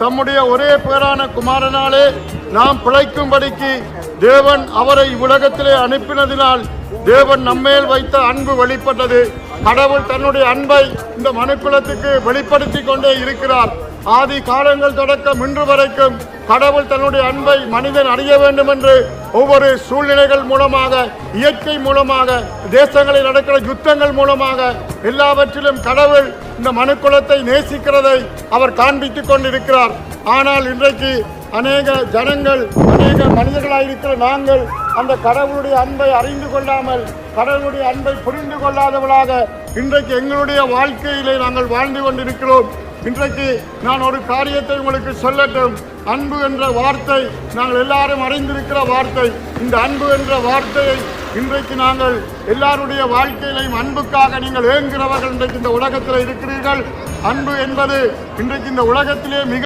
தம்முடைய ஒரே பேரான குமாரனாலே நாம் பிழைக்கும்படிக்கு தேவன் அவரை உலகத்திலே அனுப்பினதினால் தேவன் நம்மேல் வைத்த அன்பு வெளிப்பட்டது. கடவுள் தன்னுடைய அன்பை இந்த மனுக்குலத்துக்கு வெளிப்படுத்தி கொண்டே இருக்கிறார். ஆதி காலங்கள் தொடக்கம் இன்று வரைக்கும் கடவுள் தன்னுடைய அன்பை மனிதன் அறிய வேண்டும் என்று ஒவ்வொரு சூழ்நிலைகள் மூலமாக இயற்கை மூலமாக தேசங்களில் நடக்கிற யுத்தங்கள் மூலமாக எல்லாவற்றிலும் கடவுள் இந்த மனுக்குலத்தை நேசிக்கிறதை அவர் காண்பித்துக் கொண்டிருக்கிறார். ஆனால் இன்றைக்கு அநேக ஜனங்கள் அநேக மனிதர்களாயிருக்கிற நாங்கள் அந்த கடவுளுடைய அன்பை அறிந்து கொள்ளாமல் கடவுளுடைய அன்பை புரிந்து கொள்ளாதவளாக இன்றைக்கு எங்களுடைய வாழ்க்கையிலே நாங்கள் வாழ்ந்து கொண்டிருக்கிறோம். இன்றைக்கு நான் ஒரு காரியத்தை உங்களுக்கு சொல்லட்டும். அன்பு என்ற வார்த்தை நாங்கள் எல்லாரும் அறிந்திருக்கிற வார்த்தை இந்த அன்பு என்ற வார்த்தையை இன்றைக்கு நாங்கள் எல்லாருடைய வாழ்க்கையிலையும் அன்புக்காக நீங்கள் ஏங்குகிறவர்கள் இன்றைக்கு இந்த உலகத்தில் இருக்கிறீர்கள். அன்பு என்பது இன்றைக்கு இந்த உலகத்திலே மிக